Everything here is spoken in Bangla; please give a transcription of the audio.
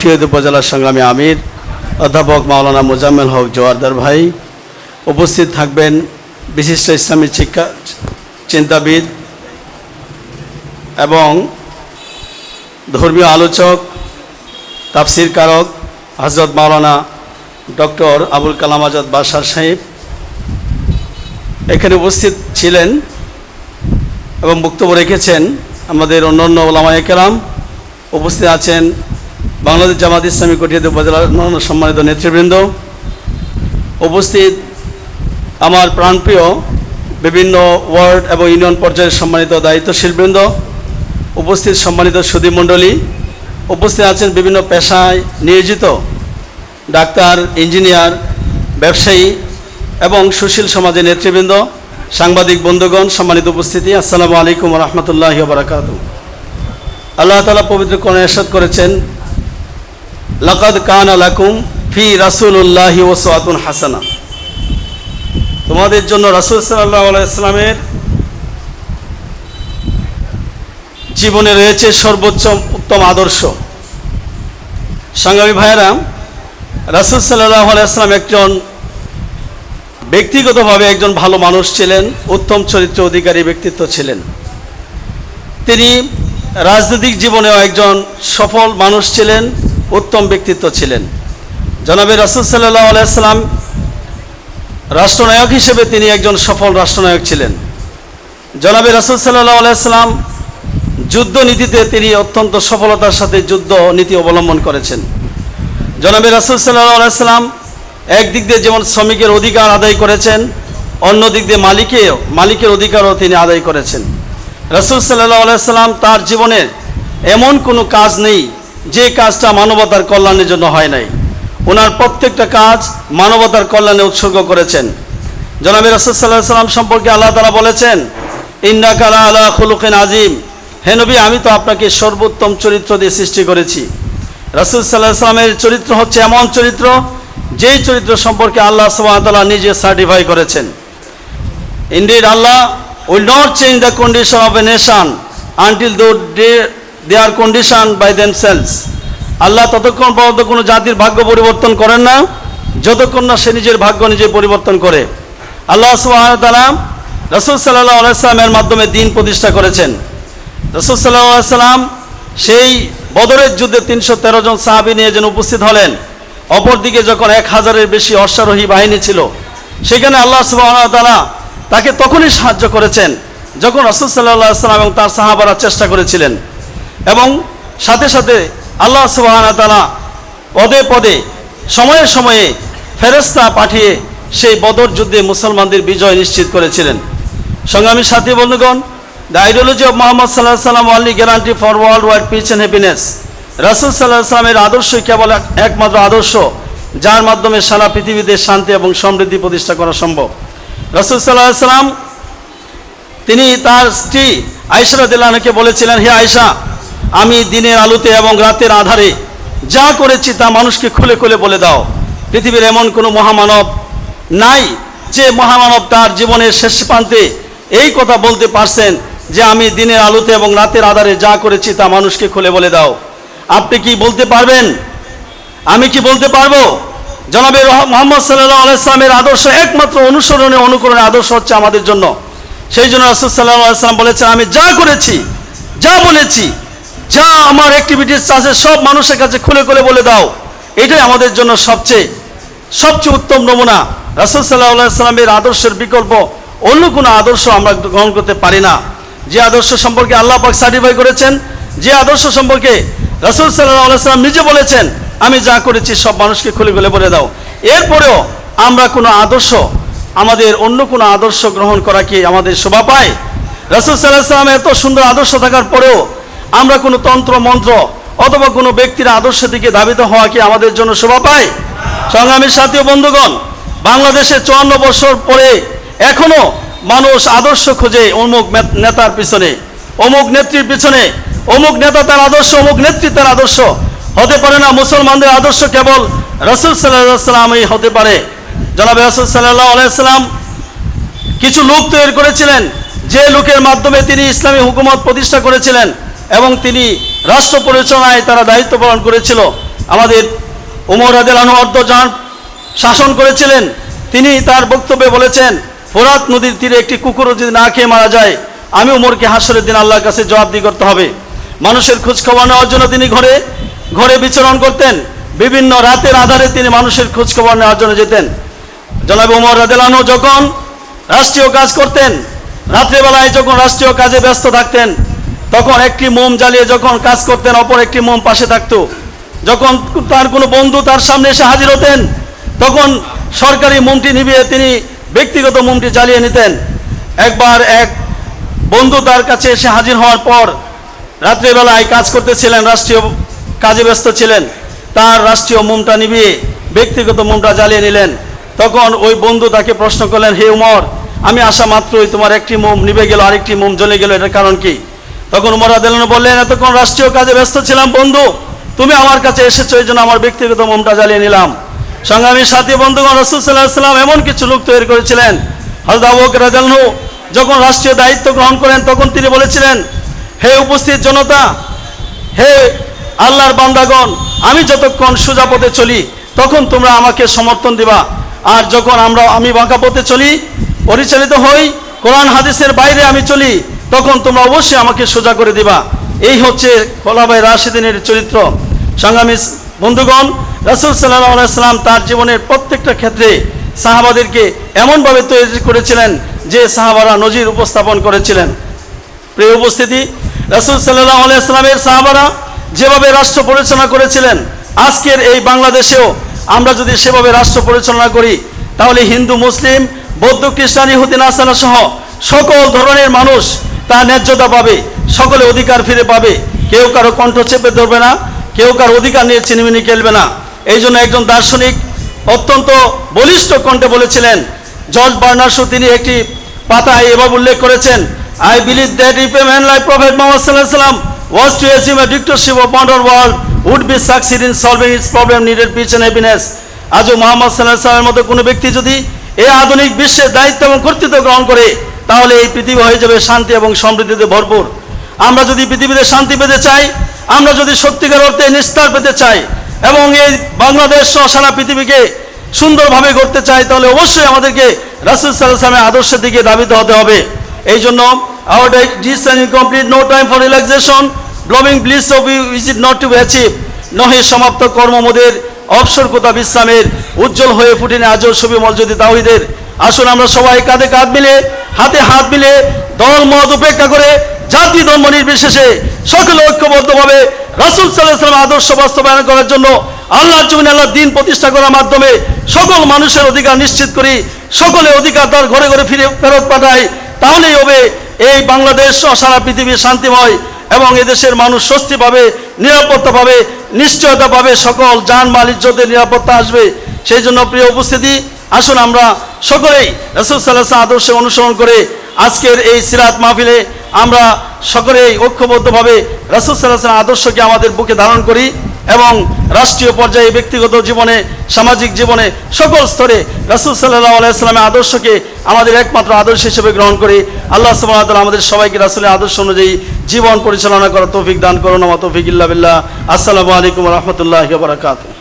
শহীদ উপজেলার সংগ্রামী আমির, অধ্যাপক মাওলানা মোজাম্মেল হক জোয়ারদার ভাই, উপস্থিত থাকবেন বিশিষ্ট ইসলামী শিক্ষা চিন্তাবিদ এবং ধর্মীয় আলোচক তাফসির কারক হজরত মাওলানা ডক্টর আবুল কালাম আজাদ বাসার সাহেব। এখানে উপস্থিত ছিলেন এবং বক্তব্য রেখেছেন আমাদের অন্যান্য ওলামায়ে কেরাম। উপস্থিত আছেন বাংলাদেশ জামাত ইসলামী কটিয়াদি উপজেলার সম্মানিত নেতৃবৃন্দ উপস্থিত আমার প্রাণপ্রিয় বিভিন্ন ওয়ার্ড এবং ইউনিয়ন পর্যায়ের সম্মানিত দায়িত্বশীলবৃন্দ, উপস্থিত সম্মানিত সুদী মণ্ডলী, উপস্থিত আছেন বিভিন্ন পেশায় নিয়োজিত ডাক্তার, ইঞ্জিনিয়ার, ব্যবসায়ী এবং সুশীল সমাজের নেতৃবৃন্দ, সাংবাদিক বন্ধুগণ, সম্মানিত উপস্থিতি, আসসালামু আলাইকুম রহমতুল্লাহ বারাকাত আল্লাহ তালা পবিত্র কোরআনে এরশাদ করেছেন লাকাদ কান আলাকুম ফি রাসূলুল্লাহি ওয়াসওয়াতুন হাসানা। তোমাদের জন্য রাসূল সাল্লাল্লাহু আলাইহি ইসলামের জীবনে রয়েছে সর্বোচ্চ উত্তম আদর্শ। সংগ্রামী ভাইয়েরা, রাসূল সাল্লাল্লাহু আলাইহি ইসলাম একজন ব্যক্তিগতভাবে একজন ভালো মানুষ ছিলেন, উত্তম চরিত্র অধিকারী ব্যক্তিত্ব ছিলেন। তিনি রাজনৈতিক জীবনেও একজন সফল মানুষ ছিলেন উত্তম ব্যক্তিত্ব ছিলেন। জনাবে রাসুল সাল্লাহ আলাইসাল্লাম রাষ্ট্রনায়ক হিসেবে তিনি একজন সফল রাষ্ট্রনায়ক ছিলেন। জনাবে রাসুল সাল্লাহ আলাইসাল্লাম যুদ্ধ নীতিতে তিনি অত্যন্ত সফলতার সাথে যুদ্ধ নীতি অবলম্বন করেছেন। জনাবে রাসুল সাল্লাহ আলাইসাল্লাম একদিক দিয়ে যেমন শ্রমিকের অধিকার আদায় করেছেন অন্য দিক দিয়ে মালিকেও মালিকের অধিকারও তিনি আদায় করেছেন। রসুল সাল্লাহ আলাইসাল্লাম তার জীবনের এমন কোনো কাজ নেই যে কাজটা মানবতার কল্যাণের জন্য হয় নাই, ওনার প্রত্যেকটা কাজ মানবতার কল্যাণে উৎসর্গ করেছেন। জনাবি রসুল সাল্লাহ সাল্লাম সম্পর্কে আল্লাহ তালা বলেছেন ইন্না কালা আল্লাহ খুলুকিন আজিম হে নবী, আমি তো আপনাকে সর্বোত্তম চরিত্র দিয়ে সৃষ্টি করেছি। রসুল সাল্লাহ সাল্লামের চরিত্র হচ্ছে এমন চরিত্র, যেই চরিত্র সম্পর্কে আল্লাহ সুবাহতাল্লাহ নিজে সার্টিফাই করেছেন। Indeed Allah will not change the condition of a nation until though they are condition by them selves Allah ততক্ষণ পর্যন্ত কোনো জাতির ভাগ্য পরিবর্তন করেন না, যতক্ষণ না সে নিজের ভাগ্য নিজে পরিবর্তন করে। আল্লাহ সুবাহতালা রসুল সাল্লাহ আলাইসলামের মাধ্যমে দিন প্রতিষ্ঠা করেছেন। রসুল সাল্লাহ সাল্লাম সেই বদরের যুদ্ধে তিনশো তেরো জন সাহাবি নিয়ে যেন উপস্থিত হলেন, অপরদিকে যখন এক হাজারের বেশি অশ্বারোহী বাহিনী ছিল, সেখানে আল্লাহ সুবাহতালা তাকে তখনই সাহায্য করেছেন, যখন রসুল সাল্লাহ সাল্লাম এবং তার সাহাবারা চেষ্টা করেছিলেন। এবং সাথে সাথে আল্লাহ সুবাহতালা পদে পদে, সময়ে সময়ে ফেরস্তা পাঠিয়ে সেই বদর যুদ্ধে মুসলমানদের বিজয় নিশ্চিত করেছিলেন। সংগ্রামী সাথী বন্ধুগণ, দ্য আইডিওলজি অফ মোহাম্মদ সাল্লাহ সাল্লাম only guarantee for world wide peace and happiness. রাসুল সাল্লাহ সাল্লামের আদর্শই কেবল একমাত্র আদর্শ, যার মাধ্যমে সারা পৃথিবীতে শান্তি এবং সমৃদ্ধি প্রতিষ্ঠা করা সম্ভব। রাসুল সাল্লাহ সাল্লাম তিনি তার স্ত্রী আয়সারদিল্লাহকে বলেছিলেন, হে আয়সা আমি দিনের আলোতে এবং রাতের আধারে যা করেছি তা মানুষকে খুলে খুলে বলে দাও। পৃথিবীর এমন কোনো মহামানব নাই যে মহামানব তার জীবনের শেষ প্রান্তে এই কথা বলতে পারছেন যে আমি দিনের আলোতে এবং রাতের আধারে যা করেছি তা মানুষকে খুলে বলে দাও। আপনি কি বলতে পারবেন? আমি কি বলতে পারব? জনাবে রহ- মোহাম্মদ সাল্লাহ আলাইসলামের আদর্শ একমাত্র অনুসরণে অনুকরণের আদর্শ হচ্ছে আমাদের জন্য। সেই জন্য রাসুল সাল্লাহ আলাইসলাম বলেছেন, আমি যা করেছি, যা বলেছি যা আমার অ্যাক্টিভিটিস আছে, সব মানুষের কাছে খুলে খুলে বলে দাও। এটাই আমাদের জন্য সবচেয়ে সবচেয়ে উত্তম নমুনা। রাসুল সাল্লাহ আদর্শের বিকল্প, অন্য কোনো আদর্শ আমরা গ্রহণ করতে পারি না। যে আদর্শ সম্পর্কে আল্লাহ পাক সার্টিফাই করেছেন, যে আদর্শ সম্পর্কে রাসুল সাল্লাহ আলাইসাল্লাম নিজে বলেছেন, আমি যা করেছি সব মানুষকে খুলে খুলে বলে দাও। এরপরেও আমরা কোনো আদর্শ, আমাদের অন্য কোনো আদর্শ গ্রহণ করা কি আমাদের শোভা পায়? রাসুল সাল্লাহ সাল্লাম এত সুন্দর আদর্শ থাকার পরেও আমরা কোনো তন্ত্র, মন্ত্র অথবা কোনো ব্যক্তির আদর্শ দিকে ধাবিত হওয়া কি আমাদের জন্য শোভা পায়? সংগ্রামীর সাথী বন্ধুগণ, বাংলাদেশে চুয়ান্ন বছর পরে এখনও মানুষ আদর্শ খোঁজে অমুক নেতার পিছনে, অমুক নেত্রীর পিছনে, অমুক নেতা তার আদর্শ, অমুক নেত্রী তার আদর্শ। হতে পারে না মুসলমানদের আদর্শ কেবল রসুল সাল্লাহ সাল্লামই হতে পারে। জনাবে রসুল সাল্লাহ আলাইসাল্লাম কিছু লোক তৈরি করেছিলেন, যে লোকের মাধ্যমে তিনি ইসলামী হুকুমত প্রতিষ্ঠা করেছিলেন। এবং তিনি রাষ্ট্র পরিচালনায় তারা দায়িত্ব পালন করেছিল। আমাদের উমর আদেল আদেলানু অর্ধজান শাসন করেছিলেন। তিনি তার বক্তব্যে বলেছেন, ফোরাত নদীর তীরে একটি কুকুরও যদি না খেয়ে মারা যায়, আমি উমরকে হাসরের দিন আল্লাহর কাছে জবাবদি করতে হবে। মানুষের খোঁজ খবর নেওয়ার জন্য তিনি ঘরে ঘরে বিচরণ করতেন। বিভিন্ন রাতের আধারে তিনি মানুষের খোঁজ খবর নেওয়ার জন্য যেতেন। জনাব উমর রাদেলানো যখন রাষ্ট্রীয় কাজ করতেন, রাত্রেবেলায় যখন রাষ্ট্রীয় কাজে ব্যস্ত থাকতেন তখন একটি মোম জ্বালিয়ে যখন কাজ করতেন, অপর একটি মোম পাশে থাকতো। যখন তার কোনো বন্ধু তার সামনে এসে হাজির হতেন, তখন সরকারি মোমটি নিভিয়ে তিনি ব্যক্তিগত মোমটি জ্বালিয়ে নিতেন। একবার এক বন্ধু তার কাছে এসে হাজির হওয়ার পর রাত্রিবেলায় কাজ করতেছিলেন, রাষ্ট্রীয় কাজে ব্যস্ত ছিলেন। তার রাষ্ট্রীয় মোমটা নিভিয়ে ব্যক্তিগত মোমটা জ্বালিয়ে নিলেন। তখন ওই বন্ধু তাকে প্রশ্ন করলেন, হে উমর, আমি আসা মাত্রই তোমার একটি মোম নিভে গেল, আরেকটি মোম জ্বলে গেল, এটার কারণ কি? তখন উমর আদেলানো বললেন, এতক্ষণ রাষ্ট্রীয় কাজে ব্যস্ত ছিলাম, বন্ধু। তুমি আমার কাছে এসেছ, এই জন্য আমার ব্যক্তিগত মোমটা জ্বালিয়ে নিলাম। সংগ্রামী সাথী, বন্ধুগণ, রসুল সাল্লাম এমন কিছু লোক তৈরি করেছিলেন। হজরত যখন রাষ্ট্রীয় দায়িত্ব গ্রহণ করেন, তখন তিনি বলেছিলেন, হে উপস্থিত জনতা, হে আল্লাহর বান্দাগণ, আমি যতক্ষণ সোজা পথে চলি, তখন তোমরা আমাকে সমর্থন দিবা। আর যখন আমরা, আমি বাঁকা পথে চলি, পরিচালিত হই, কোরআন, হাদিসের বাইরে আমি চলি তখন তোমরা অবশ্যই আমাকে সোজা করে দিবা। এই হচ্ছে খোলাবাই রাশিদিনের চরিত্র। সংগ্রামী বন্ধুগণ, রাসুল সাল্লাম তার জীবনের প্রত্যেকটা ক্ষেত্রে সাহাবাদেরকে এমনভাবে তৈরি করেছিলেন যে সাহাবারা নজির উপস্থাপন করেছিলেন। প্রিয় উপস্থিতি, রাসুল সাল্লাহ আলাইসলামের সাহাবারা যেভাবে রাষ্ট্র পরিচালনা করেছিলেন, আজকের এই বাংলাদেশেও আমরা যদি সেভাবে রাষ্ট্র পরিচালনা করি, তাহলে হিন্দু, মুসলিম, বৌদ্ধ, খ্রিস্টান ইহুদি নাসানা সহ সকল ধরনের মানুষ তার ন্যায্যতা পাবে, সকলে অধিকার ফিরে পাবে। কেউ কারও কণ্ঠ চেপে ধরবে না, কেউ কারও অধিকার নিয়ে চিনিমিনি খেলবে না। এই জন্য একজন দার্শনিক অত্যন্ত বলিষ্ঠ কণ্ঠে বলেছিলেন, জর্জ বার্নার্সও তিনি একটি পাতায় এভাবে উল্লেখ করেছেন I believe that if a man like prophet Mohammad সাল্লাহ সাল্লাম was to assume a dictatorship of modern world, would be succeed in solving its problem needed peace and happiness. আজও মোহাম্মদ সাল্লাহ সাল্লামের মতো কোনো ব্যক্তি যদি এই আধুনিক বিশ্বের দায়িত্ব এবং কর্তৃত্ব গ্রহণ করে তাহলে এই পৃথিবী হয়ে যাবে শান্তি এবং সমৃদ্ধিতে ভরপুর। আমরা যদি পৃথিবীতে শান্তি পেতে চাই, আমরা যদি সত্যিকার অর্থে নিস্তার পেতে চাই এবং এই বাংলাদেশ সহ সারা পৃথিবীকে সুন্দরভাবে করতে চাই, তাহলে অবশ্যই আমাদেরকে রাসুল সাল্লামের আদর্শের দিকে দাবিত হতে হবে। এই জন্য our incomplete no time for relaxation blooming bliss of is it not to achieve নহে সমাপ্ত কর্মমোদের অবসরকতা বিশ্রামের উজ্জ্বল হয়ে ফুটেনি আজও ছবি মসজিদে তাহিদের আসুন আমরা সবাই কাঁধে কাঁধ মিলে হাতে হাত মিলে দল মত উপেক্ষা করে জাতি ধর্ম নির্বিশেষে সকলে ঐক্যবদ্ধভাবে রাসুল সাল্লাহাম আদর্শ বাস্তবায়ন করার জন্য আল্লাহ জমিন আল্লাহ দিন প্রতিষ্ঠা করার মাধ্যমে সকল মানুষের অধিকার নিশ্চিত করি, সকলে অধিকার তার ঘরে ঘরে ফিরে ফেরত পাঠায় তাহলেই হবে এই বাংলাদেশ সারা পৃথিবী শান্তিময় এবং এদেশের মানুষ স্বস্তি পাবে, নিরাপত্তা পাবে, নিশ্চয়তা পাবে, সকল যান মাল ইজ্জতের নিরাপত্তা আসবে। সেই জন্য প্রিয় উপস্থিতি আসুন আমরা সকলেই রসুল সাল্লাহ আদর্শে অনুসরণ করে আজকের এই সিরাত মাহফিলে আমরা সকলেই ঐক্যবদ্ধভাবে রসুল সাল্লাহ আদর্শকে আমাদের বুকে ধারণ করি এবং রাষ্ট্রীয় পর্যায়ে ব্যক্তিগত জীবনে, সামাজিক জীবনে সকল স্তরে রাসুল সাল্লাহ আলাইস্লামের আদর্শকে আমাদের একমাত্র আদর্শ হিসেবে গ্রহণ করি। আল্লাহ সুবাহ আমাদের সবাইকে রাসুলের আদর্শ অনুযায়ী জীবন পরিচালনা করার তৌফিক দান করুন। আমার তৌফিক ইল্লা আসসালামু আলাইকুম রহমতুল্লাহ বারাকাতুহ।